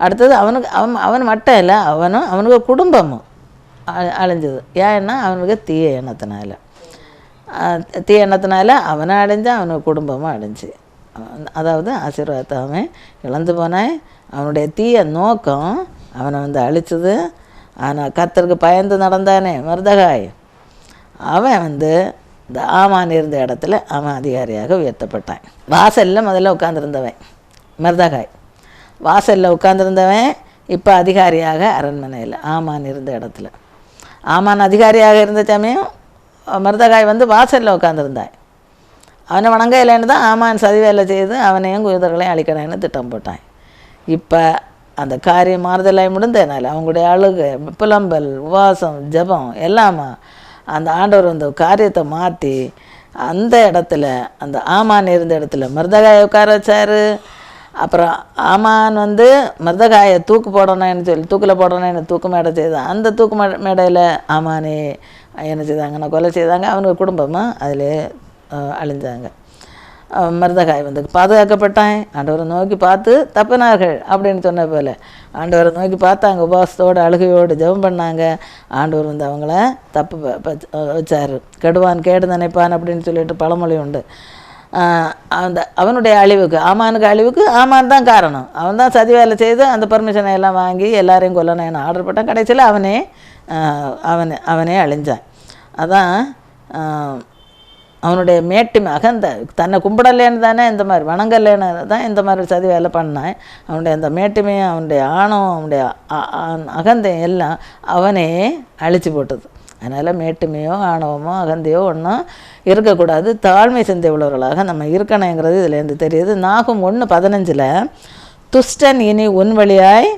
அடுத்தது அவனுக்கு அவன் அவன் மட்டும் இல்லை அவனும் அவனுக்கு குடும்பமும் அ- அழிஞ்சது. ஏன்னா அவனுக்கு தீய எண்ணத்தினால. தீய எண்ணத்தினால அவனை அடைஞ்சான் அவனுக்கு குடும்பமும் அடைஞ்சு அதாவது ஆசீர்வாதத்தை அவன் இழந்து போனான். அவனுடைய தீய நோக்கம் அவனை வந்து அழிச்சது. ஆனால் கத்தருக்கு பயந்து நடந்தானே மருதகாய். அவன் வந்து இந்த ஆமான் இருந்த இடத்துல அவன் அதிகாரியாக உயர்த்தப்பட்டான். வாசலில் முதல்ல உட்காந்துருந்தவன் மருதகாய். வாசலில் உட்காந்துருந்தவன் இப்போ அதிகாரியாக அரண்மனையில் ஆமான் இருந்த இடத்துல. ஆமான் அதிகாரியாக இருந்த சமயம் மருதகாய் வந்து வாசலில் உட்காந்துருந்தாய் அவனை வணங்க இல்லைன்னு தான் ஆமான் சதி வேலை செய்து அவனையும் குதிர்களையும் அழிக்கணும்னு திட்டம் போட்டான் இப்போ அந்த காரியம் மாறுதலாய் முடிந்ததுனால அவங்களுடைய அழுகு புலம்பல் உபவாசம் ஜெபம் எல்லாமா அந்த ஆண்டவர் அந்த காரியத்தை மாற்றி அந்த இடத்துல அந்த ஆமான் இருந்த இடத்துல மருதகாயை உட்கார வச்சாரு. அப்புறம் ஆமான் வந்து மருதகாயை தூக்கு போடணும்னு சொல்லி தூக்கில் போடணும்னு தூக்கு மேடை செய்தான் அந்த தூக்கு மே மேடையில் ஆமானே என்ன செய்தாங்கன்னா கொலை செய்தாங்க? அவனுக்கு குடும்பமாக அதில் அழிஞ்சாங்க. மருதகாய் வந்து பாதுகாக்கப்பட்டான். ஆண்டவரை நோக்கி பார்த்து தப்பினார்கள் அப்படின்னு சொன்ன போல. ஆண்டவரை நோக்கி பார்த்தாங்க. உபவாசத்தோடு அழுகையோடு ஜெபம் பண்ணாங்க. ஆண்டவர் வந்து அவங்கள தப்பு வச்சார் வச்சாரு. கெடுவான் கேடு நினைப்பான் அப்படின்னு சொல்லிட்டு பழமொழி உண்டு. அந்த அவனுடைய அழிவுக்கு ஆமானுக்கு அழிவுக்கு ஆமான் தான் காரணம். அவன் தான் சதி வேலை செய்து அந்த பர்மிஷனை எல்லாம் வாங்கி எல்லாரையும் கொல்லணும் ஆர்டர் போட்டான். கடைசியில் அவனே அவன் அவனே அழிஞ்சான். அதான் அவனுடைய மேட்டுமை அகந்த தன்னை கும்பிடலேன்னு தானே இந்த மாதிரி வணங்கலேன்னு தான் இந்த மாதிரி சதி வேலை பண்ணான். அவனுடைய அந்த மேட்டுமையும் அவனுடைய ஆணவம் அவனுடைய அகந்தையும் எல்லாம் அவனே அழிச்சு போட்டது. அதனால் மேட்டுமையோ ஆணவமோ அகந்தையோ ஒன்றும் இருக்கக்கூடாது. தாழ்மை சிந்தை உள்ளவர்களாக நம்ம இருக்கணுங்கிறது இதுலேருந்து தெரியுது. நாகும் ஒன்று பதினஞ்சில் துஷ்டன் இனி உன் வழியாய்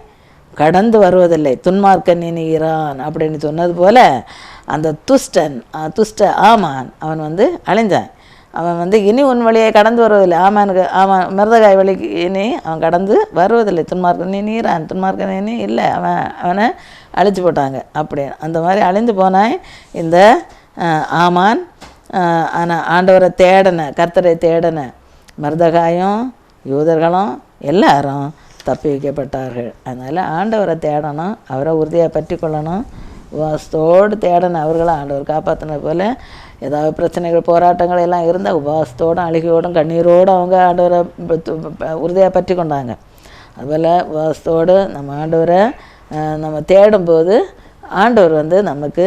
கடந்து வருவதில்லை. துன்மார்க்கன் இனி இரான் அப்படின்னு சொன்னது போல அந்த துஷ்டன் துஷ்ட ஆமான் அவன் வந்து அழிஞ்சான். அவன் வந்து இனி உன் வழியை கடந்து வருவதில்லை. ஆமானுக்கு ஆமான் மிருதகாய் வழிக்கு இனி அவன் கடந்து வருவதில்லை. துன்மார்க்கனே நீரான் துன்மார்க்கனே இல்லை அவன் அவனை அழிச்சு போட்டாங்க. அப்படி. அந்த மாதிரி அழிந்து போனால் இந்த ஆமான் ஆனால் ஆண்டவரை தேடன கர்த்தரை தேடன மருதகாயும் யூதர்களும் எல்லாரும் தப்பி வைக்கப்பட்டார்கள். அதனால் ஆண்டவரை தேடணும் அவரை உறுதியாக பற்றி கொள்ளணும். உபவாசத்தோடு தேடணும். அவர்களை ஆண்டவர் காப்பாற்றினது போல் ஏதாவது பிரச்சனைகள் போராட்டங்கள் எல்லாம் இருந்தால் உபவாசத்தோடும் அழுகையோடும் கண்ணீரோடும் அவங்க ஆண்டவரை உறுதியாக பற்றி கொண்டாங்க. அதுபோல் உபவாசத்தோடு நம்ம ஆண்டவரை நம்ம தேடும்போது ஆண்டவர் வந்து நமக்கு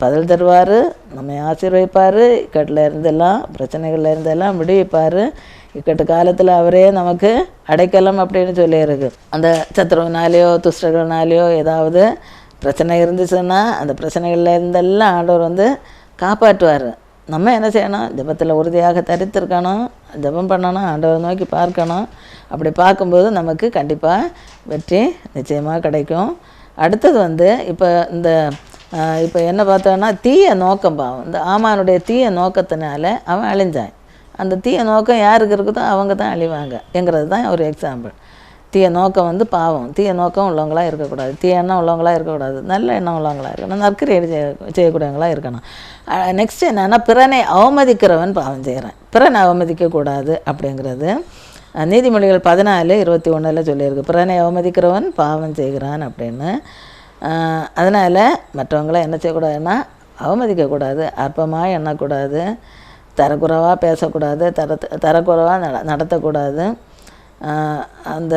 பதில் தருவார் நம்மை ஆசீர்வதிப்பார் இக்கட்டில் இருந்தெல்லாம் பிரச்சனைகளில் இருந்தெல்லாம் விடுவிப்பார். இக்கட்டு காலத்தில் அவரே நமக்கு அடைக்கலம் அப்படின்னு சொல்லியிருக்கு. அந்த சத்துருவினாலேயோ துஷ்டர்கள்னாலேயோ ஏதாவது பிரச்சனை இருந்துச்சுன்னா அந்த பிரச்சனைகளில் இருந்தெல்லாம் ஆண்டவர் வந்து காப்பாற்றுவார். நம்ம என்ன செய்யணும்? ஜெபத்தில் உறுதியாக தரித்திருக்கணும் ஜெபம் பண்ணணும் ஆண்டவர் நோக்கி பார்க்கணும். அப்படி பார்க்கும்போது நமக்கு கண்டிப்பாக வெற்றி நிச்சயமாக கிடைக்கும். அடுத்தது வந்து இப்போ இந்த இப்போ என்ன பார்த்தோன்னா தீய நோக்கம் பாவம். இந்த ஆமானுடைய தீய நோக்கத்தினால அவன் அழிஞ்சான். அந்த தீய நோக்கம் யாருக்கு இருக்குதோ அவங்க தான் அழிவாங்க. என்கிறது தான் ஒரு எக்ஸாம்பிள் தீய நோக்கம் வந்து பாவம். தீய நோக்கம் உள்ளவங்களாக இருக்கக்கூடாது. தீய எண்ணம் உள்ளவங்களாக இருக்கக்கூடாது. நல்ல எண்ணம் உள்ளவங்களாக இருக்கணும். நற்கிரியல் செய்ய செய்யக்கூடியவங்களாக இருக்கணும். நெக்ஸ்ட் என்னென்னா பிறனை அவமதிக்கிறவன் பாவம் செய்கிறான் பிறனை அவமதிக்கக்கூடாது அப்படிங்கிறது நீதிமொழிகள் பதினாலு இருபத்தி ஒன்றில் சொல்லியிருக்கு. பிறனை அவமதிக்கிறவன் பாவம் செய்கிறான் அப்படின்னு. அதனால் மற்றவங்கள என்ன செய்யக்கூடாதுன்னா அவமதிக்கக்கூடாது. அற்பமாக எண்ணக்கூடாது. தரக்குறைவாக பேசக்கூடாது. தர தரக்குறைவாக நட நடத்தக்கூடாது. அந்த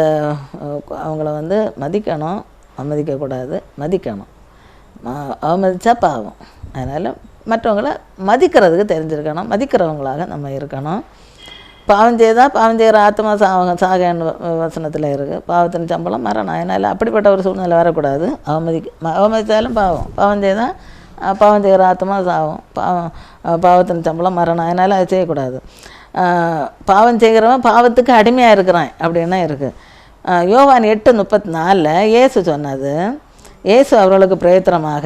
அவங்கள வந்து மதிக்கணும். அவமதிக்கக்கூடாது. மதிக்கணும். அவமதித்தா பாவம். அதனால் மற்றவங்கள மதிக்கிறதுக்கு தெரிஞ்சிருக்கணும். மதிக்கிறவங்களாக நம்ம இருக்கணும். பாவம் செய்தால் பாவம் செய்கிற ஆத்மா சாக சாகன்னு வசனத்தில் இருக்குது பாவத்தின் சம்பளம் மரணம். அதனால் அப்படிப்பட்ட ஒரு சூழ்நிலை வரக்கூடாது. அவமதிக்க அவமதித்தாலும் பாவம். பாவம் செய்தால் பாவம் செய்கிற ஆத்மா சாகும் பாவம் பாவத்தின் சம்பளம் மரணம். அதனால் அது செய்யக்கூடாது. பாவம் செய்கிறவன் பாவத்துக்கு அடிமையாக இருக்கிறான் அப்படின்னா இருக்குது யோவான் எட்டு முப்பத்தி நாலில் இயேசு சொன்னது இயேசு அவர்களுக்கு பிரயத்தனமாக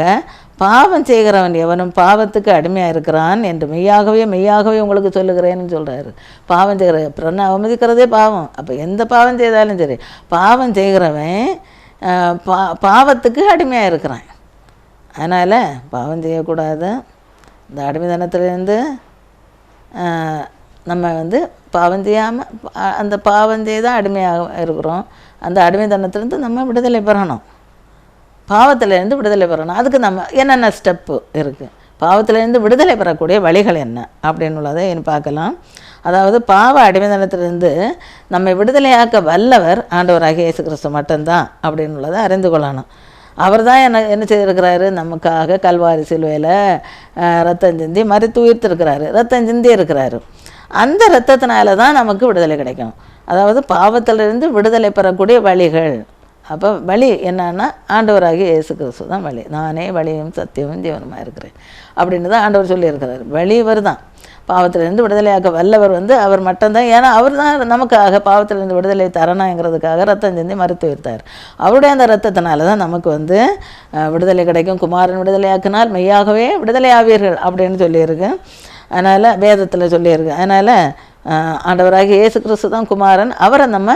பாவம் செய்கிறவன் எவனும் பாவத்துக்கு அடிமையாக இருக்கிறான் என்று மெய்யாகவே மெய்யாகவே உங்களுக்கு சொல்லுகிறேன்னு சொல்கிறாரு பாவம் செய்கிற பிறனை அவமதிக்கிறதே பாவம். அப்போ எந்த பாவம் செய்தாலும் சரி பாவம் செய்கிறவன் பா பாவத்துக்கு அடிமையாக இருக்கிறான். அதனால் பாவம் செய்யக்கூடாது. இந்த அடிமைத்தனத்துலேருந்து ஆஹ், நம்ம வந்து பாவம் செய்யாமல் அந்த பாவம் தான் அடிமையாக இருக்கிறோம். அந்த அடிமைத்தனத்திலேருந்து நம்ம விடுதலை பெறணும். பாவத்திலேருந்து விடுதலை பெறணும். அதுக்கு நம்ம என்னென்ன ஸ்டெப்பு இருக்குது பாவத்திலேருந்து விடுதலை பெறக்கூடிய வழிகள் என்ன? அப்படின்னு உள்ளதை பார்க்கலாம். அதாவது பாவ அடிமைத்தனத்திலிருந்து நம்மை விடுதலையாக்க வல்லவர் ஆண்டவராகிய இயேசு கிறிஸ்து மட்டும்தான் அப்படின்னு உள்ளதை அறிந்து கொள்ளணும். அவர் தான் என்ன என்ன செய்திருக்கிறாரு? நமக்காக கல்வாரி சிலுவையில் ரத்தம் சிந்தி மறுத்து உயிர்த்திருக்கிறாரு. ரத்தம் சிந்தி இருக்கிறாரு அந்த ரத்தத்தினால தான் நமக்கு விடுதலை கிடைக்கும். அதாவது பாவத்திலிருந்து விடுதலை பெறக்கூடிய வழிகள். அப்போ வழி என்னன்னா ஆண்டவராகிய இயேசு கிறிஸ்து தான் வழி. நானே வழியும் சத்தியமும் ஜீவனமாக இருக்கிறேன். அப்படின்னு தான் ஆண்டவர் சொல்லியிருக்கிறார். வழி இவர் தான். பாவத்திலிருந்து விடுதலையாக்க வல்லவர் வந்து அவர் மட்டும்தான். ஏன்னா அவர் தான் நமக்காக பாவத்திலிருந்து விடுதலை தரணுங்கிறதுக்காக ரத்தம் செஞ்சு மறுத்து வைத்தார் அவருடைய அந்த ரத்தத்தினால தான் நமக்கு வந்து விடுதலை கிடைக்கும். குமாரன் விடுதலையாக்கினால் மெய்யாகவே விடுதலை ஆவீர்கள் அப்படின்னு சொல்லியிருக்கு. அதனால் வேதத்தில் சொல்லியிருக்கு. அதனால் ஆண்டவராக இயேசு கிறிஸ்து தான் குமாரன். அவரை நம்ம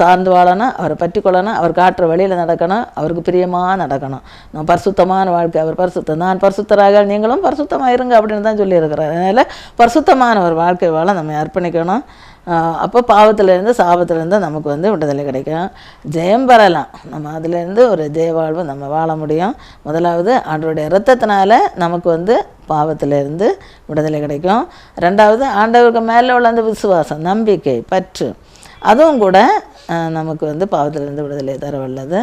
சார்ந்து வாழணும் அவரை பற்றி கொள்ளணும் அவர் காட்டுற வழியில் நடக்கணும் அவருக்கு பிரியமாக நடக்கணும். நம்ம பரிசுத்தமான வாழ்க்கை அவர் பரிசுத்தம் நான் பரிசுத்தராக நீங்களும் பரிசுத்தமாக இருங்க அப்படின்னு தான் சொல்லியிருக்கிறார். அதனால் பரிசுத்தமான ஒரு வாழ்க்கை வாழ நம்ம அர்ப்பணிக்கணும். அப்போ பாவத்திலேருந்து சாபத்திலேருந்து நமக்கு வந்து விடுதலை கிடைக்கும். ஜெயம் பெறலாம். நம்ம அதுலேருந்து ஒரு ஜெய வாழ்வு நம்ம வாழ முடியும். முதலாவது அவருடைய இரத்தத்தினால நமக்கு வந்து பாவத்திலிருந்து விடுதலை கிடைக்கும். ரெண்டாவது ஆண்டவருக்கு மேலே உள்ள அந்த விசுவாசம் நம்பிக்கை பற்று. அதுவும் கூட நமக்கு வந்து பாவத்திலிருந்து விடுதலை தர வல்லது.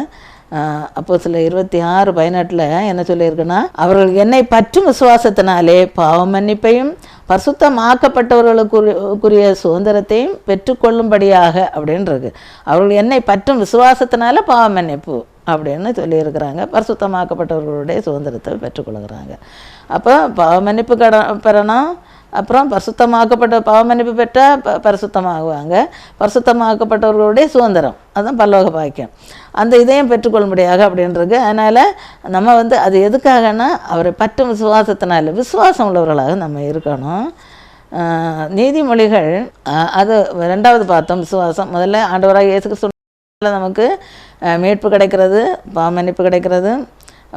அப்போ சில இருபத்தி ஆறு பதினெட்டில் என்ன சொல்லியிருக்குன்னா அவர்கள் என்னை பற்றும் விசுவாசத்தினாலே பாவ மன்னிப்பையும் பரிசுத்தமாக்கப்பட்டவர்களுக்குரிய சுதந்திரத்தையும் பெற்றுக்கொள்ளும்படியாக அப்படின்றது. அவர்கள் என்னை பற்றும் விசுவாசத்தினால பாவ மன்னிப்பு. அப்படின்னு சொல்லியிருக்கிறாங்க. பரிசுத்தமாக்கப்பட்டவர்களுடைய சுதந்திரத்தை பெற்றுக்கொள்கிறாங்க. அப்போ பாவமன்னிப்பு கட பெறணும் அப்புறம் பரிசுத்தமாக்கப்பட்ட பாவமன்னிப்பு பெற்றால் ப பரிசுத்தமாகுவாங்க. பரிசுத்தமாக்கப்பட்டவர்களுடைய சுதந்திரம். அதுதான் பல்லோக பாக்கியம். அந்த இதையும் பெற்றுக்கொள்ளும்படியாக அப்படின்றது. அதனால் நம்ம வந்து அது எதுக்காகனா அவரை பற்றும் விசுவாசத்தினால விசுவாசம் உள்ளவர்களாக நம்ம இருக்கணும். நீதிமொழிகள் அது ரெண்டாவது பார்த்தோம். விசுவாசம். முதல்ல ஆண்டவராக இயேசுக்கு நமக்கு மீட்பு கிடைக்கிறது பாவமன்னிப்பு கிடைக்கிறது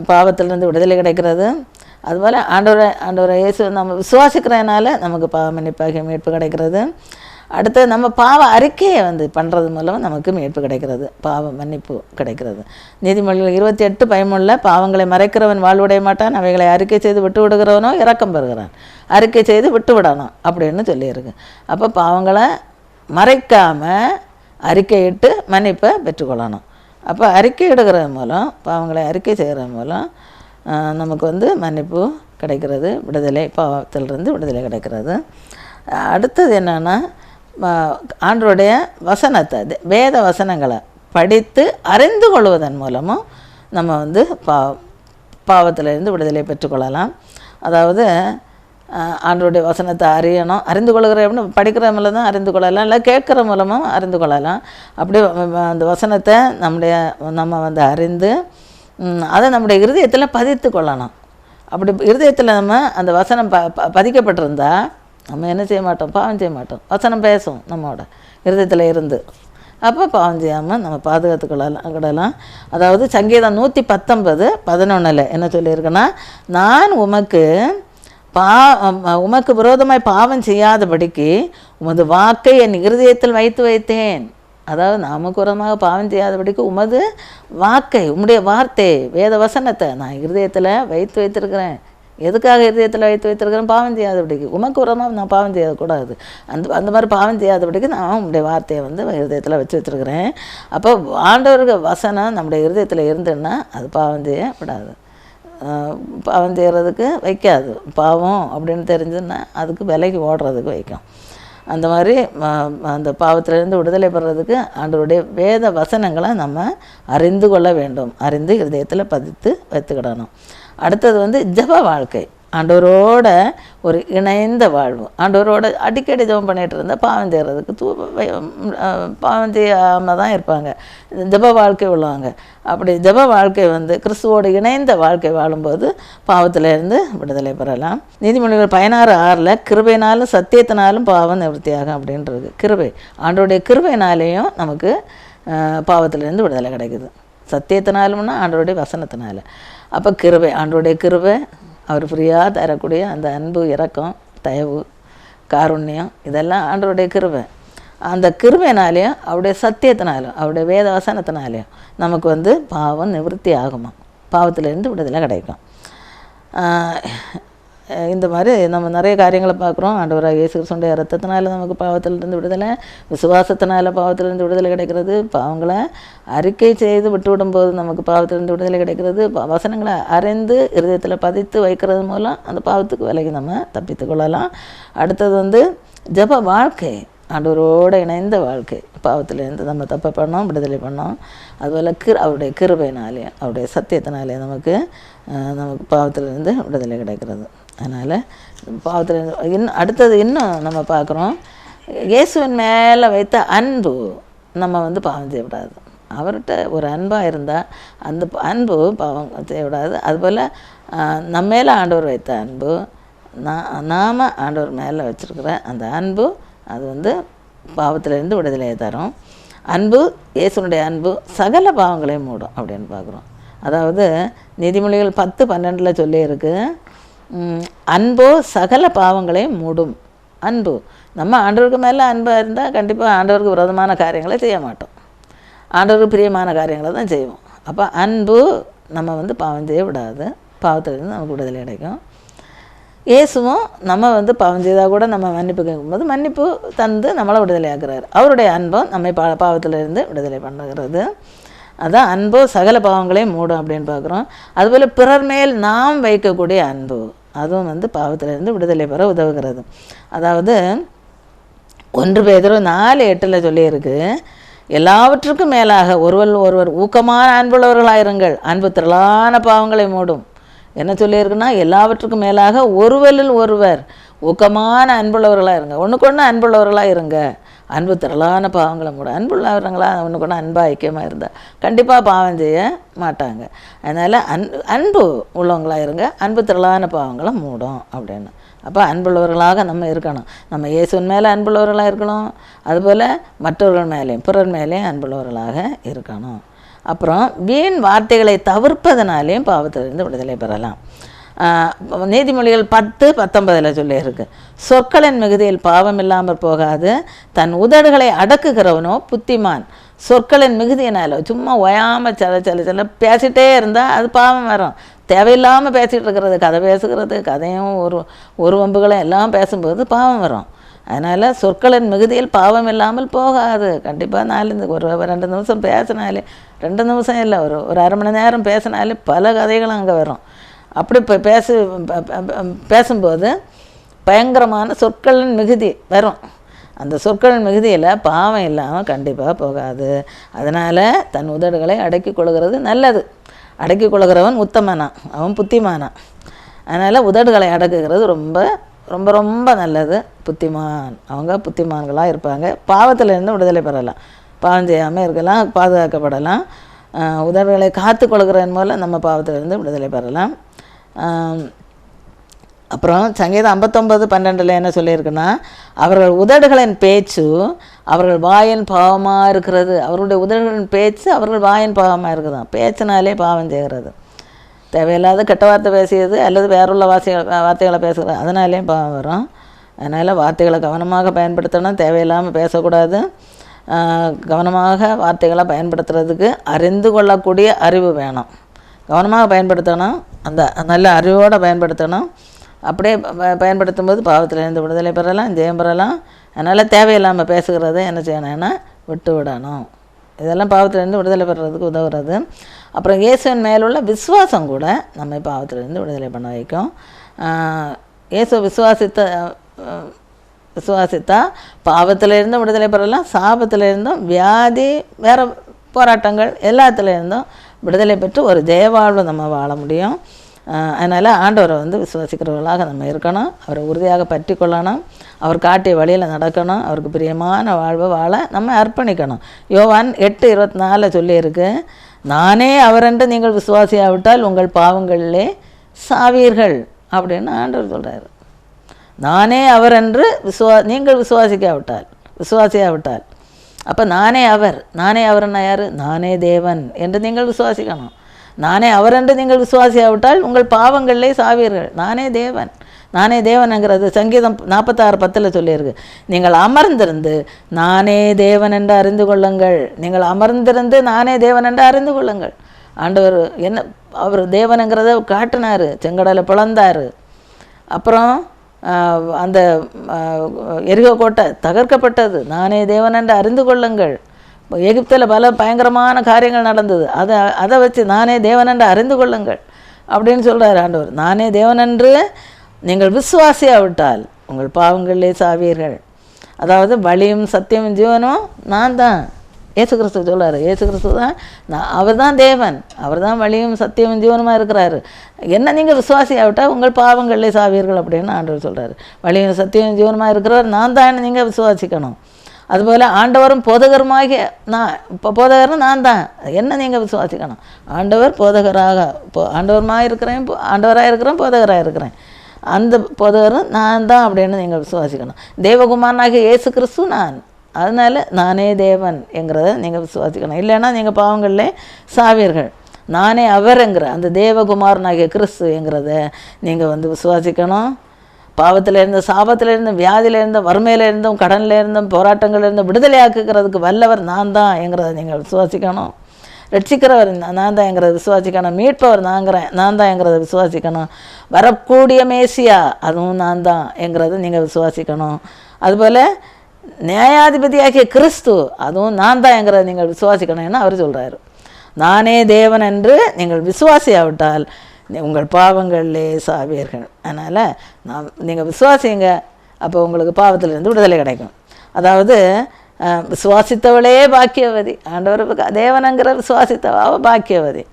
பாவத்திலிருந்து விடுதலை கிடைக்கிறது. அதுபோல் ஆண்டவரை ஆண்டவரை இயேசு நம்ம விசுவாசிக்கிறதுனால நமக்கு பாவமன்னிப்பாகிய மீட்பு கிடைக்கிறது. அடுத்து நம்ம பாவ அறிக்கையை வந்து பண்ணுறது மூலம் நமக்கு மீட்பு கிடைக்கிறது பாவ மன்னிப்பு கிடைக்கிறது. நீதிமொழிகள் இருபத்தி எட்டு பயமுள்ள பாவங்களை மறைக்கிறவன் வாழ்வுடைய மாட்டான் அவைகளை அறிக்கை செய்து விட்டு விடுகிறவனோ இறக்கம் பெறுகிறான். அறிக்கை செய்து விட்டு விடணும் அப்படின்னு சொல்லியிருக்கு. அப்போ பாவங்களை மறைக்காமல் அறிக்கையிட்டு மன்னிப்பை பெற்றுக்கொள்ளணும். அப்போ அறிக்கை இடுகிறது மூலம் பாவங்களை அறிக்கை செய்கிறது மூலம் நமக்கு வந்து மன்னிப்பு கிடைக்கிறது விடுதலை பாவத்திலிருந்து விடுதலை கிடைக்கிறது. அடுத்தது என்னென்னா ஆண்டருடைய வசனத்தை அது வேத வசனங்களை படித்து அறிந்து கொள்வதன் மூலமும் நம்ம வந்து பா பாவத்திலிருந்து விடுதலை பெற்றுக்கொள்ளலாம். அதாவது ஆண்டோடைய வசனத்தை அறியணும். அறிந்து கொள்கிற அப்படின்னு படிக்கிற மூலம் தான் அறிந்து கொள்ளலாம். இல்லை கேட்குற மூலமும் அறிந்து கொள்ளலாம். அப்படி அந்த வசனத்தை நம்முடைய நம்ம வந்து அறிந்து அதை நம்முடைய இருதயத்தில் பதித்து கொள்ளணும். அப்படி இருதயத்தில் நம்ம அந்த வசனம் ப ப- பதிக்கப்பட்டிருந்தா நம்ம என்ன செய்ய மாட்டோம்? பாவம் செய்ய மாட்டோம். வசனம் பேசும் நம்மோட இருதயத்தில் இருந்து. அப்போ பாவம் செய்யாமல் நம்ம பாதுகாத்து கொள்ளலாம் கொள்ளலாம். அதாவது சங்கீதம் நூற்றி பத்தொன்பது பதினொன்றில் என்ன சொல்லியிருக்குன்னா நான் உமக்கு பா உமக்கு விரோதமாய் பாவம் செய்யாதபடிக்கு உமது வாக்கை என் இருதயத்தில் வைத்து வைத்தேன். அதாவது நமக்கு விரோதமாக பாவம் செய்யாதபடிக்கு உமது வாக்கை உம்முடைய வார்த்தை வேத வசனத்தை நான் இருதயத்தில் வைத்து வைத்திருக்கிறேன். எதுக்காக இருதயத்தில் வைத்து வைத்திருக்கிறேன்? பாவம் செய்யாதபடிக்கு. உமக்கு உரமாக நான் பாவம் செய்யக்கூடாது. அந்த அந்த மாதிரி பாவம் செய்யாதபடிக்கு நான் உங்களுடைய வார்த்தையை வந்து இருதயத்தில் வச்சு வச்சுருக்கிறேன். அப்போ ஆண்டவருக்கு வசனம் நம்முடைய இருதயத்தில் இருந்துன்னா அது பாவம் செய்யக்கூடாது பாவம் செய்கிறதுக்கு வைக்காது. பாவம் அப்படின்னு தெரிஞ்சுன்னா அதுக்கு விலைக்கு ஓடுறதுக்கு வைக்கும். அந்த மாதிரி அந்த பாவத்திலேருந்து விடுதலை பெறதுக்கு ஆண்டவருடைய வேத வசனங்களை நம்ம அறிந்து கொள்ள வேண்டும். அறிந்து இதயத்தில் பதித்து வைத்துக்கிடணும். அடுத்தது வந்து ஜப வாழ்க்கை. ஆண்டவரோட ஒரு இணைந்த வாழ்வு. ஆண்டவரோட அடிக்கடி ஜபம் பண்ணிட்டு இருந்தால் பாவம் செய்கிறதுக்கு தூ பாவம் செய்யாமல் தான் இருப்பாங்க. ஜப வாழ்க்கை உள்ளவங்க. அப்படி ஜப வாழ்க்கை வந்து கிறிஸ்துவோடு இணைந்த வாழ்க்கை வாழும்போது பாவத்திலேருந்து விடுதலை பெறலாம். நீதிமொழிகள் பதினாறு ஆறில் கிருபைனாலும் சத்தியத்தினாலும் பாவம் நிவர்த்தியாகும் அப்படின்றது. கிருபை. ஆண்டோடைய கிருபைனாலேயும் நமக்கு பாவத்திலேருந்து விடுதலை கிடைக்குது. சத்தியத்தினாலும்னா ஆண்டோடைய வசனத்தினால. அப்போ கிருபை. ஆண்டோடைய கிருபை அவர் ஃப்ரீயாக தரக்கூடிய அந்த அன்பு இறக்கம் தயவு காருண்யம் இதெல்லாம் ஆண்டருடைய கிருவை அந்த கிருமையினாலேயும் அவருடைய சத்தியத்தினாலும் அவருடைய வேத வசனத்தினாலையும் நமக்கு வந்து பாவம் நிவர்த்தி ஆகுமா பாவத்திலேருந்து விடுதலை கிடைக்கும். இந்த மாதிரி நம்ம நிறைய காரியங்களை பார்க்குறோம். ஆண்டவராக இயேசு கிறிஸ்துடைய ரத்தத்தினால நமக்கு பாவத்திலிருந்து விடுதலை விசுவாசத்தினால பாவத்திலிருந்து விடுதலை கிடைக்கிறது. பாவங்களை அறிக்கை செய்து விட்டுவிடும்போது நமக்கு பாவத்திலிருந்து விடுதலை கிடைக்கிறது. வசனங்களை அறிந்து இருதயத்தில் பதித்து வைக்கிறது மூலம் அந்த பாவத்துக்கு விலகி நம்ம தப்பித்து கொள்ளலாம். அடுத்தது வந்து ஜெப வாழ்க்கை. ஆண்டவரோடு இணைந்த வாழ்க்கை. பாவத்திலேருந்து நம்ம தப்பை பண்ணோம் விடுதலை பண்ணோம். அதுபோல் கிரு அவருடைய கிருபையினாலே அவருடைய சத்தியத்தினாலே நமக்கு நமக்கு பாவத்திலேருந்து விடுதலை கிடைக்கிறது. அதனால் பாவத்தில் இன்னும் அடுத்தது இன்னும் நம்ம பார்க்குறோம். இயேசுவின் மேலே வைத்த அன்பு நம்ம வந்து பாவம் செய்யக்கூடாது அவர்கிட்ட ஒரு அன்பாக இருந்தால் அந்த அன்பு பாவம் செய்யக்கூடாது அதுபோல் நம்ம மேலே ஆண்டவர் வைத்த அன்பு நான் நாம் ஆண்டவர் மேலே வச்சுருக்கிற அந்த அன்பு அது வந்து பாவத்திலேருந்து விடுதலையை தரும். அன்பு இயேசுனுடைய அன்பு சகல பாவங்களையும் மூடும் அப்படின்னு பார்க்குறோம். அதாவது நீதிமொழிகள் பத்து பன்னெண்டில் சொல்லியிருக்கு. அன்போ சகல பாவங்களையும் மூடும். அன்பு. நம்ம ஆண்டவருக்கு மேலே அன்பாக இருந்தால் கண்டிப்பாக ஆண்டவருக்கு விரோதமான காரியங்களை செய்ய மாட்டோம். ஆண்டவருக்கு பிரியமான காரியங்களை தான் செய்வோம். அப்போ அன்பு நம்ம வந்து பாவம் செய்ய விடாது. பாவத்திலிருந்து நமக்கு விடுதலை கிடைக்கும் இயேசுவும் நம்ம வந்து பாவம் செய்தால் கூட நம்ம மன்னிப்பு கேட்கும்போது மன்னிப்பு தந்து நம்மளை விடுதலையாக்குறாரு. அவருடைய அன்பும் நம்மை பா பாவத்திலிருந்து விடுதலை பண்ணுகிறது. அதான் அன்பு சகல பாவங்களையும் மூடும் அப்படின்னு பார்க்குறோம். அதுபோல் பிறர் மேல் நாம் வைக்கக்கூடிய அன்பு அதுவும் வந்து பாவத்திலிருந்து விடுதலை பெற உதவுகிறது. அதாவது ஒன்று பேதரும் நாலு எட்டில் சொல்லியிருக்கு எல்லாவற்றுக்கும் மேலாக ஒருவர் ஒருவர் ஊக்கமான அன்புள்ளவர்களாக இருங்கள் அன்பு திரளான பாவங்களை மூடும். என்ன சொல்லியிருக்குன்னா எல்லாவற்றுக்கும் மேலாக ஒருவரில் ஒருவர் ஊக்கமான அன்புள்ளவர்களாக இருங்க ஒன்றுக்கு ஒன்று அன்புள்ளவர்களாக இருங்க அன்பு திரளான பாவங்களை மூட அன்புள்ளவர்களா ஒன்று கூட அன்பாக ஐக்கியமாக இருந்தால் கண்டிப்பாக பாவம் செய்ய மாட்டாங்க. அதனால் அன் அன்பு உள்ளவங்களாக இருங்க அன்பு திரளான பாவங்களை மூடும் அப்படின்னு. அப்போ அன்புள்ளவர்களாக நம்ம இருக்கணும். நம்ம இயேசுவின் மேலே அன்புள்ளவர்களாக இருக்கணும். அதுபோல் மற்றவர்கள் மேலேயும் பிறர் மேலேயும் அன்புள்ளவர்களாக இருக்கணும். அப்புறம் வீண் வார்த்தைகளை தவிர்ப்பதனாலேயும் பாவத்திலிருந்து விடுதலை பெறலாம். நீதிமொழிகள் பத்து பத்தொன்பதில் சொல்லியிருக்கு. சொற்களின் மிகுதியில் பாவம் இல்லாமல் போகாது. தன் உதடுகளை அடக்குகிறவனோ புத்திமான். சொற்களின் மிகுதியினால் சும்மா ஒயாமல் சில சில சில பேசிட்டே இருந்தால் அது பாவம் வரும். தேவையில்லாமல் பேசிகிட்டு இருக்கிறது கதை பேசுகிறது கதையும் ஒரு ஒரு வம்புகளும் எல்லாம் பேசும்போது பாவம் வரும். அதனால் சொற்களின் மிகுதியில் பாவம் இல்லாமல் போகாது. கண்டிப்பாக நாலு ஒரு ரெண்டு நிமிஷம் பேசினாலே ரெண்டு நிமிஷம் இல்லை ஒரு ஒரு அரை மணி நேரம் பேசினாலே பல கதைகளும் அங்கே வரும். அப்படி இப்போ பேசு பேசும்போது பயங்கரமான சொற்களின் மிகுதி வரும். அந்த சொற்களின் மிகுதியில் பாவம் இல்லாமல் கண்டிப்பாக போகாது. அதனால் தன் உதடுகளை அடக்கி கொள்கிறது நல்லது. அடக்கி கொள்கிறவன் உத்தமனான் அவன் புத்திமானான் அதனால் உதடுகளை அடக்குகிறது ரொம்ப ரொம்ப ரொம்ப நல்லது. புத்திமான். அவங்க புத்திமான்களாக இருப்பாங்க. பாவத்திலேருந்து விடுதலை பெறலாம். பாவம் செய்யாமல் இருக்கலாம் பாதுகாக்கப்படலாம். உதடுகளை காத்து கொள்கிறதன் மூலம் நம்ம பாவத்திலிருந்து விடுதலை பெறலாம். அப்புறம் சங்கீதம் ஐம்பத்தொம்பது பன்னெண்டில் என்ன சொல்லியிருக்குன்னா அவர்கள் உதடுகளின் பேச்சு அவர்கள் வாயின் பாவமாக இருக்கிறது. அவர்களுடைய உதடுகளின் பேச்சு அவர்கள் வாயின் பாவமாக இருக்குதான் பேச்சினாலே பாவம் செய்கிறது. தேவையில்லாத கெட்ட வார்த்தை பேசியது அல்லது வேறுள்ள வார்த்தைகள் வார்த்தைகளை பேசுகிறது. அதனாலேயும் பாவம் வரும். அதனால் வார்த்தைகளை கவனமாக பயன்படுத்தணும். தேவையில்லாமல் பேசக்கூடாது. கவனமாக வார்த்தைகளை பயன்படுத்துறதுக்கு அறிந்து கொள்ளக்கூடிய அறிவு வேணும். கவனமாக பயன்படுத்தணும். அந்த நல்ல அறிவோடு பயன்படுத்தணும். அப்படியே ப- பயன்படுத்தும் போது பாவத்திலேருந்து விடுதலை பெறலாம் ஜெயம் பெறலாம். அதனால் தேவையில்லாமல் பேசுகிறத என்ன செய்யணும்னா விட்டு விடணும். இதெல்லாம் பாவத்திலேருந்து விடுதலை பெறுறதுக்கு உதவுறது. அப்புறம் இயேசுவின் மேலுள்ள விசுவாசம் கூட நம்மை பாவத்திலேருந்து விடுதலை பண்ண வைக்கும். இயேசு விசுவாசித்த விசுவாசித்தா பாவத்திலேருந்தும் விடுதலை பெறலாம் சாபத்திலேருந்தும் வியாதி வேறு போராட்டங்கள் எல்லாத்துலேருந்தும் விடுதலை பெற்று ஒரு ஜெயவாழ்வு நம்ம வாழ முடியும். அதனால் ஆண்டவரை வந்து விசுவாசிக்கிறவர்களாக நம்ம இருக்கணும். அவரை உறுதியாக பற்றி கொள்ளணும் அவர் காட்டிய வழியில் நடக்கணும். அவருக்கு பிரியமான வாழ்வை வாழ நம்ம அர்ப்பணிக்கணும். யோவான் எட்டு இருபத்தி நாலில் சொல்லியிருக்கு நானே அவரென்று நீங்கள் விசுவாசியாவிட்டால் உங்கள் பாவங்களிலே சாவீர்கள் அப்படின்னு ஆண்டவர் சொல்கிறார் நானே அவரென்று விசுவா நீங்கள் விசுவாசிக்காவிட்டால் விசுவாசியாவிட்டால் அப்போ நானே அவர் நானே அவர்னா யார்? நானே தேவன் என்று நீங்கள் விசுவாசிக்கணும் நானே அவர் என்று நீங்கள் விசுவாசியாவிட்டால் உங்கள் பாவங்களிலே சாவீர்கள். நானே தேவன் நானே தேவனுங்கிறது சங்கீதம் நாற்பத்தாறு பத்தில் சொல்லியிருக்கு. நீங்கள் அமர்ந்திருந்து நானே தேவன் என்று அறிந்து கொள்ளுங்கள். நீங்கள் அமர்ந்திருந்து நானே தேவன் என்று அறிந்து கொள்ளுங்கள். ஆண்டவர் என்ன அவர் தேவனுங்கிறத காட்டினார் செங்கடலை பிளந்தார். அப்புறம் அந்த எருகக்கோட்டை தகர்க்கப்பட்டது. நானே தேவன் என்று அறிந்து கொள்ளுங்கள். எகிப்தில் பல பயங்கரமான காரியங்கள் நடந்தது. அதை அதை வச்சு நானே தேவன் என்று அறிந்து கொள்ளுங்கள். அப்படின்னு சொல்கிறார் ஆண்டவர். நானே தேவன் என்று நீங்கள் விசுவாசியாவிட்டால் உங்கள் பாவங்களிலே சாவீர்கள். அதாவது வழியும் சத்தியமும் ஜீவனும் நான் தான் ஏசு கிறிஸ்து சொல்கிறார் ஏசு கிறிஸ்து தான் நான் அவர் தான் தேவன். அவர் தான் வழியும் சத்தியமும் ஜீவனமாக இருக்கிறாரு. என்ன நீங்கள் விசுவாசியாவிட்டால் உங்கள் பாவங்களிலே சாவீர்கள் அப்படின்னு ஆண்டவர் சொல்கிறார் வழியும் சத்தியமும் ஜீவனமாக இருக்கிறவர் நான் தான் நீங்கள் விசுவாசிக்கணும். அதுபோல் ஆண்டவரும் போதகருமாகிய நான் இப்போ போதகரும் நான் தான். என்ன நீங்கள் விசுவாசிக்கணும்? ஆண்டவர் போதகராக இப்போ ஆண்டவருமாக இருக்கிறேன் போ- ஆண்டவராக இருக்கிறேன் போதகராக இருக்கிறேன். அந்த போதகரும் நான் தான் அப்படின்னு நீங்கள் விசுவாசிக்கணும். தேவகுமாரனாகிய இயேசு கிறிஸ்து நான். அதனால் நானே தேவன் என்கிறத நீங்கள் விசுவாசிக்கணும். இல்லைன்னா நீங்கள் பாவங்களே சாவீர்கள். நானே அவருங்கிற அந்த தேவகுமாரனாகிய கிறிஸ்து என்கிறத நீங்கள் வந்து விசுவாசிக்கணும். பாவத்தில் இருந்த சாபத்தில் இருந்தும் வியாதியில் இருந்தும் வறுமையில் இருந்தும் கடனில் இருந்தும் போராட்டங்கள் இருந்தும் விடுதலையாக்குகிறதுக்கு வல்லவர் நான் தான் என்கிறத நீங்கள் விசுவாசிக்கணும். ரட்சிக்கிறவர் நான் தான் எங்கிறத விசுவாசிக்கணும். மீட்பவர் நாங்கிறேன் நான் தான் எங்கிறத விசுவாசிக்கணும். வரக்கூடிய மேசியா அதுவும் நான் தான் எங்கிறத நீங்கள் விசுவாசிக்கணும். அதுபோல் நியாயாதிபதியாகிய கிறிஸ்து அதுவும் நான் தான் என்கிறத நீங்கள் விசுவாசிக்கணும்னு அவர் சொல்கிறாரு நானே தேவன் என்று நீங்கள் விசுவாசியாவிட்டால் உங்கள் பாவங்களிலே சாவீர்கள். அதனால் நான் நீங்கள் விசுவாசிங்க அப்போ உங்களுக்கு பாவத்திலிருந்து விடுதலை கிடைக்கும். அதாவது விசுவாசித்தவளே பாக்கியவதி ஆண்டவர் தேவனங்கிற விசுவாசித்தவாவ பாக்கியவதி.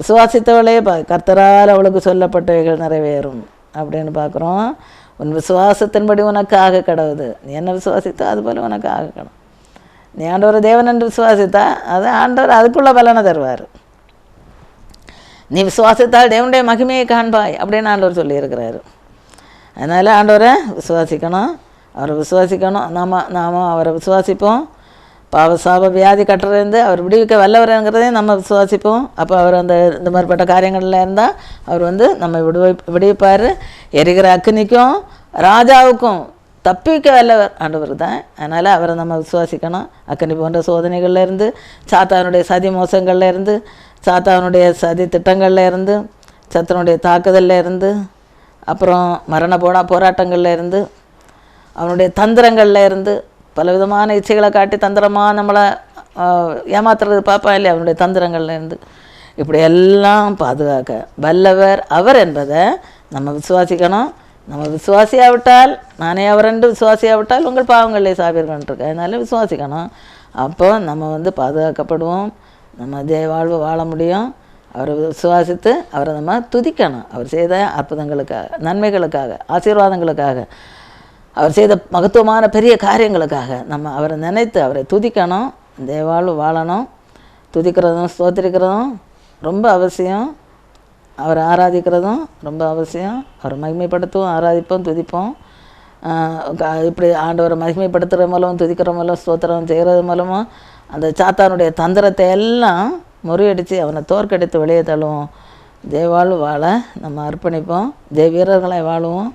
விசுவாசித்தவளே பா கர்த்தரால் அவளுக்கு சொல்லப்பட்டவைகள் நிறைவேறும் அப்படின்னு பார்க்குறோம். உன் விசுவாசத்தின்படி ஆக கடவுது. நீ என்ன விசுவாசித்தோ அதுபோல் உனக்கு ஆக கடவுள். நீ ஆண்டவர் தேவன் என்று விசுவாசித்தா அது ஆண்டவர் அதுக்குள்ள பலனை தருவார். நீ விசுவாசித்தால் தேவனுடைய மகிமையை காண்பாய் அப்படின்னு ஆண்டவர் சொல்லியிருக்கிறாரு. அதனால் ஆண்டவரை விசுவாசிக்கணும். அவரை விசுவாசிக்கணும். நாம நாம் அவரை விசுவாசிப்போம். பாவசாப வியாதி கட்டுறதுலேருந்து அவர் விடுவிக்க வல்லவருங்கிறதையும் நம்ம விசுவாசிப்போம். அப்போ அவர் அந்த இந்த மாதிரிப்பட்ட காரியங்களில் இருந்தால் அவர் வந்து நம்ம விடுவி விடுவிப்பார். எரிகிற அக்னிக்கும் ராஜாவுக்கும் தப்பிக்க வல்லவர் ஆண்டவர் தான். அதனால் அவரை நம்ம விசுவாசிக்கணும். அக்கனி போன்ற சோதனைகளில் இருந்து சாத்தானுடைய சதி மோசங்களில் இருந்து சாத்தானுடைய சதி திட்டங்களில் இருந்து சத்தனுடைய தாக்குதலில் இருந்து அப்புறம் மரண போனா போராட்டங்களில் இருந்து அவனுடைய தந்திரங்களில் இருந்து பலவிதமான இச்சைகளை காட்டி தந்திரமாக நம்மளை ஏமாத்துறது பார்ப்பான் இல்லையா? அவனுடைய தந்திரங்கள்லேருந்து. இருந்து இப்படி எல்லாம் பாதுகாக்க வல்லவர் அவர் என்பதை நம்ம விசுவாசிக்கணும். நம்ம விசுவாசியாவிட்டால் நானே அவரென்று விசுவாசியாவிட்டால் உங்கள் பாவங்களே சாவீர்கள்ன்றிருக்கு அதனால விசுவாசிக்கணும். அப்போ நம்ம வந்து பாதுகாக்கப்படுவோம். நம்ம தே வாழ்வு வாழ முடியும். அவரை விசுவாசித்து அவரை நம்ம துதிக்கணும். அவர் செய்த அற்புதங்களுக்காக நன்மைகளுக்காக ஆசீர்வாதங்களுக்காக. அவர் செய்த மகத்துவமான பெரிய காரியங்களுக்காக நம்ம அவரை நினைத்து அவரை துதிக்கணும் தேவாழ்வு வாழணும் துதிக்கிறதும் ஸ்தோத்திரிக்கிறதும் ரொம்ப அவசியம். அவரை ஆராதிக்கிறதும் ரொம்ப அவசியம். அவரை மகிமைப்படுத்துவோம் ஆராதிப்போம் துதிப்போம். இப்படி ஆண்டவரை மகிமைப்படுத்துகிற மூலம் துதிக்கிற மூலம் ஸ்தோத்திரம் செய்கிறது மூலமும் அந்த சாத்தானுடைய தந்திரத்தை எல்லாம் முறியடித்து அவனை தோற்கடித்து வெளியே தள்ளுவோம். தேவாழ்வு வாழ நம்ம அர்ப்பணிப்போம். தேவ வீரர்களை வாழுவோம்.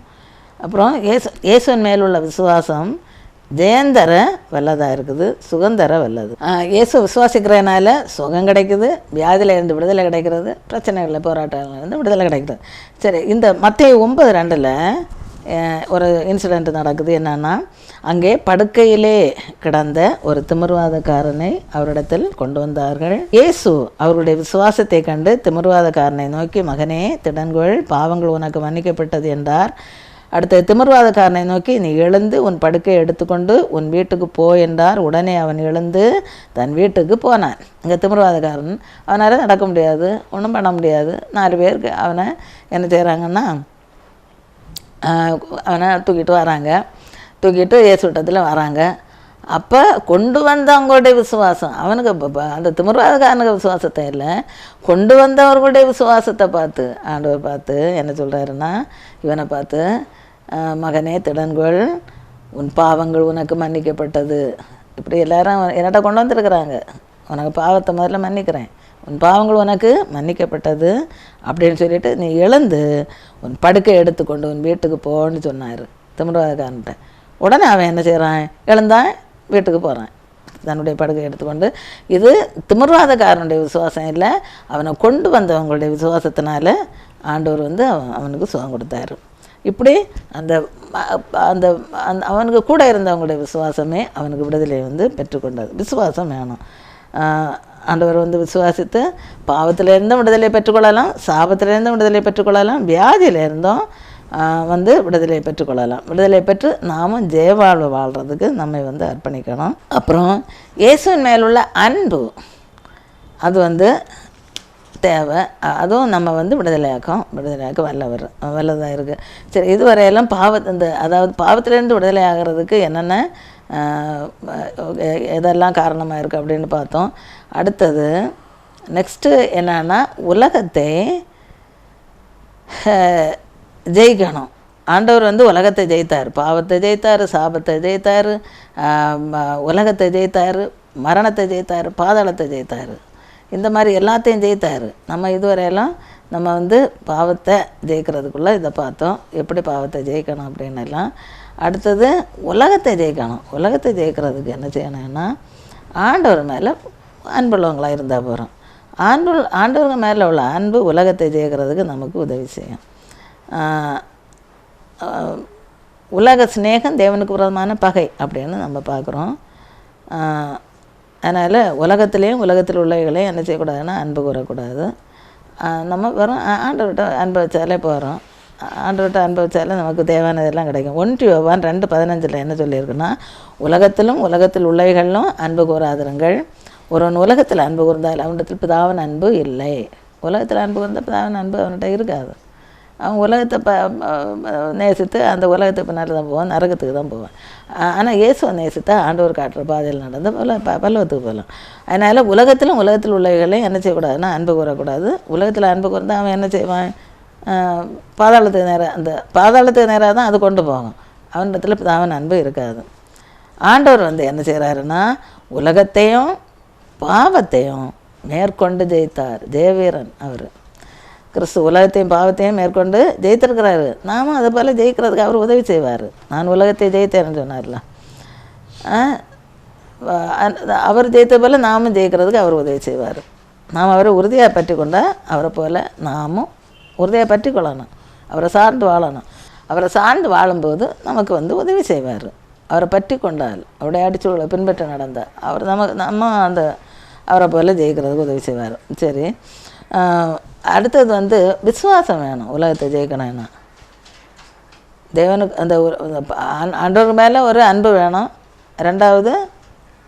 அப்புறம் ஏசு இயேசுவின் மேல் உள்ள விசுவாசம் ஜெயந்தர வல்லதாக இருக்குது சுகந்தர வல்லது. இயேசு விசுவாசிக்கிறதுனால சுகம் கிடைக்குது வியாதியில இருந்து விடுதலை கிடைக்கிறது பிரச்சனைகளில் போராட்டங்கள்ல இருந்து விடுதலை கிடைக்கிறது சரி இந்த மத்திய ஒன்பது ரெண்டில் ஒரு இன்சிடெண்ட் நடக்குது என்னென்னா அங்கே படுக்கையிலே கிடந்த ஒரு திமிர்வாதக்காரனை அவரிடத்தில் கொண்டு வந்தார்கள். இயேசு அவருடைய விசுவாசத்தை கண்டு திமிர்வாதக்காரனை நோக்கி மகனே திடன்கொள் பாவங்கள் உனக்கு மன்னிக்கப்பட்டது என்றார். அடுத்த திமிர்வாதக்காரனை நோக்கி நீ எழுந்து உன் படுக்கையை எடுத்துக்கொண்டு உன் வீட்டுக்கு போ என்றார். உடனே அவன் எழுந்து தன் வீட்டுக்கு போனான். இங்கே திமிர்வாதக்காரன் அவனால் நடக்க முடியாது ஒன்றும் பண்ண முடியாது. நாலு பேருக்கு அவனை என்ன செய்கிறாங்கன்னா அவனை தூக்கிட்டு வராங்க. தூக்கிட்டு ஏசுட்டத்தில் வராங்க. அப்போ கொண்டு வந்தவங்களுடைய விசுவாசம் அவனுக்கு அந்த திமிர்வாதக்காரனுக்கு விசுவாசத்தை இல்லை. கொண்டு வந்தவர்களுடைய விசுவாசத்தை பார்த்து ஆண்டவர் பார்த்து என்ன சொல்கிறாருன்னா இவனை பார்த்து மகனே திடன்கொள் உன் பாவங்கள் உனக்கு மன்னிக்கப்பட்டது. இப்படி எல்லாரும் என்னட்ட கொண்டு வந்திருக்கிறாங்க. உனக்கு பாவத்தை முதல்ல மன்னிக்கிறேன். உன் பாவங்கள் உனக்கு மன்னிக்கப்பட்டது அப்படின்னு சொல்லிட்டு நீ எழுந்து உன் படுக்கை எடுத்துக்கொண்டு உன் வீட்டுக்கு போன்னு சொன்னார். திமிரவாதக்காரன்ட்ட. உடனே அவன் என்ன செய்கிறான் எழுந்தான் வீட்டுக்கு போகிறான் தன்னுடைய படுக்கை எடுத்துக்கொண்டு. இது திமிர்வாதக்காரனுடைய விசுவாசம் இல்லை. அவனை கொண்டு வந்தவங்களுடைய விசுவாசத்தினால ஆண்டவர் வந்து அவன் அவனுக்கு சுகம் கொடுத்தாரு. இப்படி அந்த அந்த அந்த அவனுக்கு கூட இருந்தவங்களுடைய விசுவாசமே அவனுக்கு விடுதலை வந்து பெற்றுக்கொண்டது. விசுவாசம் வேணும். ஆண்டவர் வந்து விசுவாசித்து பாவத்திலேருந்தும் விடுதலை பெற்றுக்கொள்ளலாம் சாபத்திலேருந்தும் விடுதலை பெற்றுக்கொள்ளலாம் வியாதியிலேருந்தும் வந்து விடுதலை பெற்றுக்கொள்ளலாம். விடுதலை பெற்று நாமும் ஜெயவாழ்வு வாழ்கிறதுக்கு நம்மை வந்து அர்ப்பணிக்கணும். அப்புறம் இயேசுவின் மேலுள்ள அன்பு அது வந்து தேவை. அதுவும் நம்ம வந்து விடுதலையாக்கம் விடுதலையாக்க வல்லவர் வல்லதாக இருக்குது சரி இதுவரையெல்லாம் பாவ இந்த அதாவது பாவத்திலேருந்து விடுதலை ஆகிறதுக்கு என்னென்ன எதெல்லாம் காரணமாக இருக்குது அப்படின்னு பார்த்தோம். அடுத்தது நெக்ஸ்ட்டு என்னென்னா உலகத்தை ஜெயிக்கணும். ஆண்டவர் வந்து உலகத்தை ஜெயித்தார். பாவத்தை ஜெயித்தார் சாபத்தை ஜெயித்தார் உலகத்தை ஜெயித்தார் மரணத்தை ஜெயித்தார் பாதாளத்தை ஜெயித்தார். இந்த மாதிரி எல்லாத்தையும் ஜெயித்தார். நம்ம இதுவரையெல்லாம் நம்ம வந்து பாவத்தை ஜெயிக்கிறதுக்குள்ளே இதை பார்த்தோம். எப்படி பாவத்தை ஜெயிக்கணும் அப்படின்னு எல்லாம் அடுத்தது உலகத்தை ஜெயிக்கணும். உலகத்தை ஜெயிக்கிறதுக்கு என்ன செய்யணும்னா ஆண்டவர் மேலே அன்புள்ளவங்களாக இருந்தால் போகிறோம் ஆண்டு ஆண்டவங்க மேலே உள்ள அன்பு உலகத்தை ஜெயிக்கிறதுக்கு நமக்கு உதவி செய்யும். உலக சிநேகம் தேவனுக்கு விரோதமான பகை அப்படின்னு நம்ம பார்க்குறோம். அதனால் உலகத்துலேயும் உலகத்தில் உள்ளவைகளையும் என்ன செய்யக்கூடாதுன்னா அன்பு கூறக்கூடாது. நம்ம வெறும் ஆண்டவர்கிட்ட அனுபவிச்சாலே போகிறோம் ஆண்டவர்கிட்ட அனுபவிச்சாலே நமக்கு தேவையானதெல்லாம் கிடைக்கும். ஒன்று யோவான் ரெண்டு பதினஞ்சில் என்ன சொல்லியிருக்குன்னா உலகத்திலும் உலகத்தில் உள்ளவைகளிலும் அன்பு கூறாதிருங்கள். ஒருவன் உலகத்தில் அன்பு கூர்ந்தால் அவனிடத்தில் பிதாவின் அன்பு இல்லை. உலகத்தில் அன்பு கூர்ந்தால் பிதாவின் அன்பு அவன்கிட்ட இருக்காது. உலகத்தை ப நேசித்து அந்த உலகத்தை பின்னாடி தான் போவான் நரகத்துக்கு தான் போவான். ஆனால் இயேசுவை நேசித்தா ஆண்டவர் காட்டுற பாதையில் நடந்து பல ப பல்லவத்துக்கு போகலாம் அதனால் உலகத்திலும் உலகத்தில் உள்ளவைகளையும் என்ன செய்யக்கூடாதுன்னா அன்பு கூறக்கூடாது. உலகத்தில் அன்பு கூர்ந்தா அவன் என்ன செய்வான்? பாதாளத்துக்கு நேராக அந்த பாதாளத்துக்கு நேராக தான் அது கொண்டு போகும் அவனிடத்தில் அவன் அன்பு இருக்காது. ஆண்டவர் வந்து என்ன செய்கிறாருன்னா உலகத்தையும் பாவத்தையும் மேற்கொண்டு ஜெயித்தார். ஜெயவீரன் அவர். கிறிஸ்து உலகத்தையும் பாவத்தையும் மேற்கொண்டு ஜெயித்திருக்கிறாரு. நாமும் அதை போல் ஜெயிக்கிறதுக்கு அவர் உதவி செய்வார். நான் உலகத்தை ஜெயித்தேன்னு சொன்னார்ல. அவர் ஜெயித்த போல் நாமும் ஜெயிக்கிறதுக்கு அவர் உதவி செய்வார். நாம் அவரை உறுதியாக பற்றி கொண்டால் அவரை போல் நாமும் உறுதியாக பற்றி கொள்ளணும் அவரை சார்ந்து வாழணும். அவரை சார்ந்து வாழும்போது நமக்கு வந்து உதவி செய்வார். அவரை பற்றி கொண்டால் அவருடைய அடிச்சூழலை பின்பற்ற நடந்தால் அவர் நமக்கு நம்ம அந்த அவரை போல் ஜெயிக்கிறதுக்கு உதவி செய்வார். சரி. அடுத்தது வந்து விசுவாசம் வேணும் உலகத்தை ஜெயிக்கணும்னா. தேவனுக்கு அந்த ஒரு- ஆண்டவர் மேலே ஒரு அன்பு வேணும். ரெண்டாவது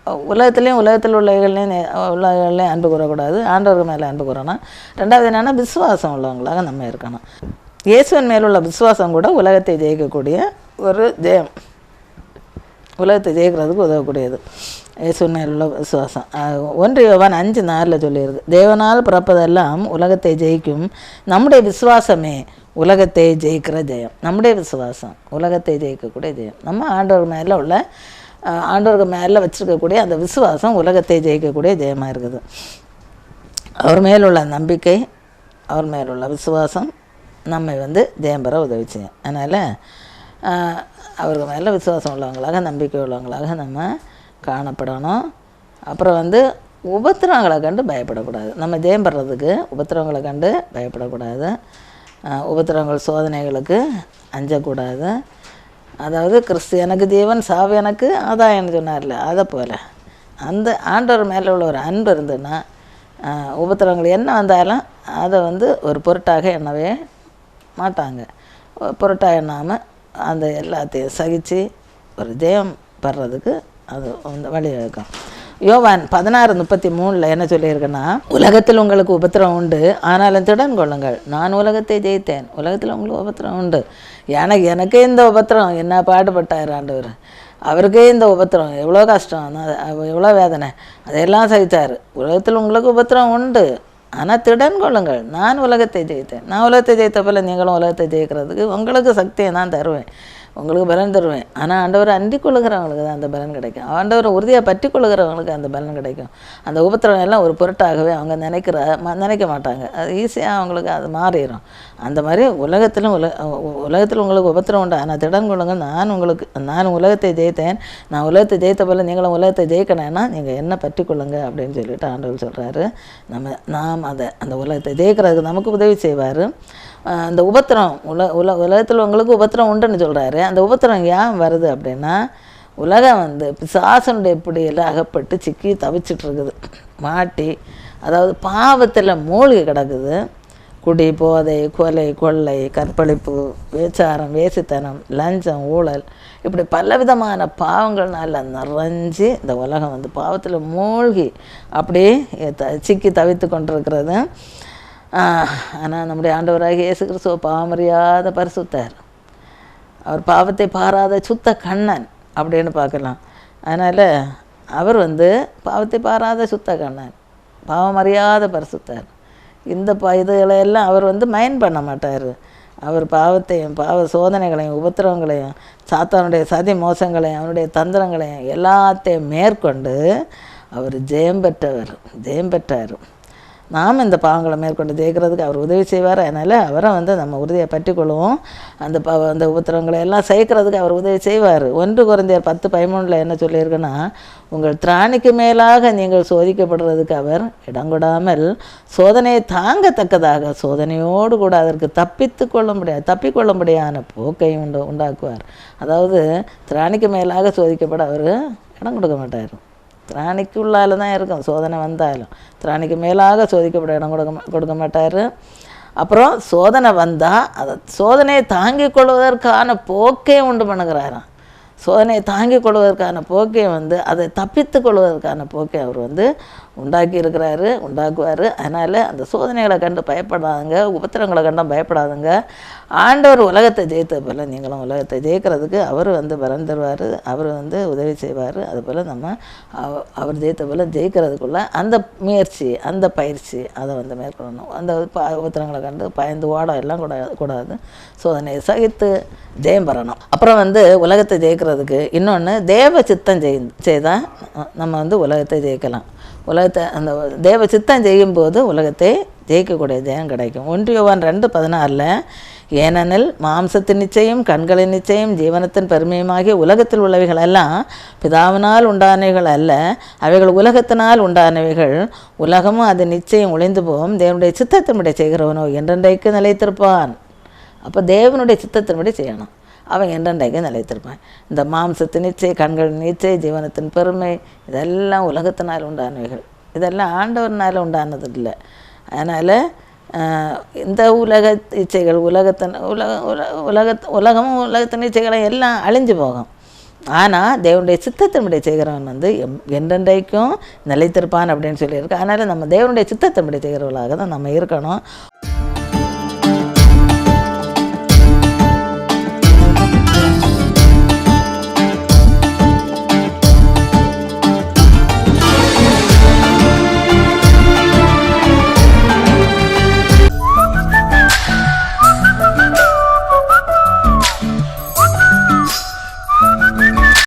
உலகத்துலேயும் உலகத்தில் உள்ளவர்களையும் உள்ளவர்களையும் அன்பு கூறக்கூடாது. ஆண்டவர்கள் மேலே அன்பு கூறணும். ரெண்டாவது என்னென்னா விசுவாசம் உள்ளவங்களாக நம்ம இருக்கணும். இயேசுவின் மேலுள்ள விசுவாசம் கூட உலகத்தை ஜெயிக்கக்கூடிய ஒரு ஜெயம். உலகத்தை ஜெயிக்கிறதுக்கு உதவக்கூடியது. இயேசுவின் உள்ள விசுவாசம் ஒன்று யோவான் அஞ்சு நாளில் சொல்லியிருக்கு தேவனால் பிறப்பதெல்லாம் உலகத்தை ஜெயிக்கும் நம்முடைய விசுவாசமே உலகத்தை ஜெயிக்கிற ஜெயம் நம்முடைய விசுவாசம் உலகத்தை ஜெயிக்கக்கூடிய ஜெயம் நம்ம ஆண்டவர் மேலே உள்ள அஹ் ஆண்டவருக்கு மேலே வச்சுருக்கக்கூடிய அந்த விசுவாசம் உலகத்தை ஜெயிக்கக்கூடிய ஜெயமாக இருக்குது அவர் மேலுள்ள நம்பிக்கை அவர் மேலுள்ள விசுவாசம் நம்மை வந்து ஜெயம் பெற உதவி செய்யும் அதனால் அவருக்கு மேலே விசுவாசம் உள்ளவங்களாக நம்பிக்கை உள்ளவங்களாக நம்ம காணப்படணும். அப்புறம் வந்து உபத்திரவங்களை கண்டு பயப்படக்கூடாது. நம்ம ஜெயம் பெறதுக்கு உபத்திரவங்களை கண்டு பயப்படக்கூடாது. உபத்திரவங்கள் சோதனைகளுக்கு அஞ்சக்கூடாது. அதாவது கிறிஸ்து எனக்கு ஜீவன் சாவு எனக்கு ஆதாயம்னு சொன்னார்ல அதை போல். அந்த ஆண்டவர் மேலே உள்ள ஒரு அன்பு இருந்ததுன்னா உபத்திரவங்கள் என்ன வந்தாலும் அதை வந்து ஒரு பொருட்டாக எண்ணவே மாட்டாங்க. பொருட்டாக எண்ணாமல் அந்த எல்லாத்தையும் சகித்து ஒரு ஜெயம் பெறதுக்கு அது வந்து வழிவகுக்கும் யோவான் பதினாறு முப்பத்தி மூணில் என்ன சொல்லியிருக்குன்னா உலகத்தில் உங்களுக்கு உபத்திரம் உண்டு ஆனாலும் திடன் கொள்ளுங்கள். நான் உலகத்தை ஜெயித்தேன் உலகத்தில் உங்களுக்கு உபத்திரம் உண்டு. எனக்கு எனக்கே இந்த உபத்திரம் என்ன பாடுபட்டார் ஆண்டவர்? அவருக்கே இந்த உபத்திரம் எவ்வளோ கஷ்டம் எவ்வளோ வேதனை. அதையெல்லாம் சகித்தார். உலகத்தில் உங்களுக்கு உபத்திரம் உண்டு ஆனால் திடன் கொள்ளுங்கள். நான் உலகத்தை ஜெயித்தேன். நான் உலகத்தை ஜெயித்த போல நீங்களும் உலகத்தை ஜெயிக்கிறதுக்கு உங்களுக்கு சக்தியை நான் தருவேன். உங்களுக்கு பலன் தருவேன். ஆனால் ஆண்டவரை அண்டிக் கொள்ளுகிறவங்களுக்கு தான் அந்த பலன் கிடைக்கும். ஆண்டவரை உறுதியாக பற்றி கொள்ளுகிறவங்களுக்கு அந்த பலன் கிடைக்கும். அந்த உபத்திரவம் எல்லாம் ஒரு பொருட்டாகவே அவங்க நினைக்கிற ம- நினைக்க மாட்டாங்க. அது ஈஸியாக அவங்களுக்கு அது மாறிடும் அந்த மாதிரி உலகத்திலும் உல உலகத்தில் உங்களுக்கு உபத்திரம் உண்டு. ஆனால் திடன் கொள்ளுங்க நான் உங்களுக்கு நான் உலகத்தை ஜெயித்தேன். நான் உலகத்தை ஜெயித்த போல நீங்களும் உலகத்தை ஜெயிக்கணும்னா நீங்கள் என்ன பற்றி கொள்ளுங்க அப்படின்னு சொல்லிட்டு ஆண்டவர் சொல்கிறாரு நம்ம நாம் அதை அந்த உலகத்தை ஜெயிக்கிறதுக்கு நமக்கு உதவி செய்வார். அந்த உபத்திரம் உல உல உலகத்தில் உங்களுக்கு உபத்திரம் உண்டுன்னு சொல்கிறாரு அந்த உபத்திரம் ஏன் வருது அப்படின்னா உலகம் வந்து பிசாசனுடைய பிடியில் அகப்பட்டு சிக்கி தவிச்சிட்டு இருக்குது மாட்டி அதாவது பாவத்தில் மூழ்கி கிடக்குது. குடி போதை கொலை கொள்ளை கற்பழிப்பு வேச்சாரம் வேசித்தனம் லஞ்சம் ஊழல் இப்படி பலவிதமான பாவங்கள்னால நிறைஞ்சு இந்த உலகம் வந்து பாவத்தில் மூழ்கி அப்படியே த சிக்கி தவித்து கொண்டிருக்கிறது. ஆனால் நம்முடைய ஆண்டவராக இயேசு கிறிஸ்துவ பாவமறியாத பரிசுத்தார். அவர் பாவத்தை பாராத சுத்த கண்ணன் அப்படின்னு பார்க்கலாம். அதனால் அவர் வந்து பாவத்தை பாராத சுத்த கண்ணன் பாவம் அறியாத பரிசுத்தார். இந்த ப இதுகளையெல்லாம் அவர் வந்து மைண்ட் பண்ண மாட்டார். அவர் பாவத்தையும் பாவ சோதனைகளையும் உபத்திரவங்களையும் சாத்தானுடைய சதி மோசங்களையும் அவனுடைய தந்திரங்களையும் எல்லாத்தையும் மேற்கொண்டு அவர் ஜெயம் பெற்றவர் ஜெயம் பெற்றார். நாம் இந்த பாவங்களை மேற்கொண்டு ஜெயிக்கிறதுக்கு அவர் உதவி செய்வார். அதனால் அவரை வந்து நம்ம உறுதியை பற்றி கொள்வோம் அந்த ப அந்த உபத்திரங்களை எல்லாம் சேர்க்கறதுக்கு அவர் உதவி செய்வார். ஒன்று குறைந்தர் பத்து பதிமூணில் என்ன சொல்லியிருக்குன்னா உங்கள் திராணிக்கு மேலாக நீங்கள் சோதிக்கப்படுறதுக்கு அவர் இடங்கொடாமல் சோதனையை தாங்கத்தக்கதாக சோதனையோடு கூட அதற்கு தப்பித்து கொள்ள முடியாது தப்பிக்கொள்ளும்படியான போக்கையும் உண்டு உண்டாக்குவார். அதாவது திராணிக்கு மேலாக சோதிக்கப்பட அவர் இடம் கொடுக்க மாட்டார். திராணிக்குள்ளால தான் இருக்கும் சோதனை வந்தாலும். திராணிக்கு மேலாக சோதிக்கப்பட இடம் கொடுக்க மா- கொடுக்க மாட்டார். அப்புறம் சோதனை வந்தால் அதை சோதனையை தாங்கிக் கொள்வதற்கான போக்கே உண்டு பண்ணுகிறாராம். சோதனையை தாங்கிக் கொள்வதற்கான போக்கை வந்து அதை தப்பித்து கொள்வதற்கான போக்கை அவர் வந்து உண்டாக்கி இருக்கிறாரு உண்டாக்குவார். அதனால் அந்த சோதனைகளை கண்டு பயப்படாதுங்க உபத்திரங்களை கண்டும் பயப்படாதுங்க. ஆண்டவர் உலகத்தை ஜெயித்த போல் நீங்களும் உலகத்தை ஜெயிக்கிறதுக்கு அவர் வந்து பலன் தருவார் அவர் வந்து உதவி செய்வார். அதுபோல் நம்ம அவர் ஜெயித்த போல் ஜெயிக்கிறதுக்குள்ளே அந்த முயற்சி அந்த பயிற்சி அதை வந்து மேற்கொள்ளணும். அந்த ப- உபத்திரங்களை கண்டு பயந்து ஓட எல்லாம் கூட கூடாது. சோதனையை சகித்து ஜெயம் பெறணும். அப்புறம் வந்து உலகத்தை ஜெயிக்கிறதுக்கு இன்னொன்று தேவ சித்தம் செய் செய்தால் நம்ம வந்து உலகத்தை ஜெயிக்கலாம். உலகத்தை அந்த தேவ சித்தம் செய்யும்போது உலகத்தை ஜெயிக்கக்கூடிய ஜெயம் கிடைக்கும். ஒன்றியவான் ரெண்டு பதினாறில் ஏனெனில் மாம்சத்தின் நிச்சயம் கண்களின் நிச்சயம் ஜீவனத்தின் பெருமையுமாகிய உலகத்தில் உள்ளவைகள் எல்லாம் பிதாவினால் உண்டானவைகள் அல்ல. அவைகள் உலகத்தினால் உண்டானவைகள். உலகமும் அது நிச்சயம் ஒளிந்து போகும். தேவனுடைய சித்தத்தின்படி செய்கிறவனோ என்றென்றைக்கு நிலைத்திருப்பான். அப்போ தேவனுடைய சித்தத்தின்படி செய்யணும். அவன் என்றென்றைக்கும் நிலைத்திருப்பான். இந்த மாம்சத்தின் நீச்சை கண்களின் நீச்சை ஜீவனத்தின் பெருமை இதெல்லாம் உலகத்தினால் உண்டானவைகள். இதெல்லாம் ஆண்டவர்னால் உண்டானது இல்லை அதனால் இந்த உலக இச்சைகள் உலகத்தின் உலக உல உலக உலகமும் உலகத்தின் இச்சைகளும் எல்லாம் அழிஞ்சு போகும். ஆனால் தேவனுடைய சித்தத்தின்படி செய்கிறவன் வந்து எம் என்றென்றைக்கும் நிலைத்திருப்பான் அப்படின்னு சொல்லியிருக்கு. அதனால் நம்ம தேவனுடைய சித்தத்தின்படி செய்கிறவர்களாக தான் நம்ம இருக்கணும்.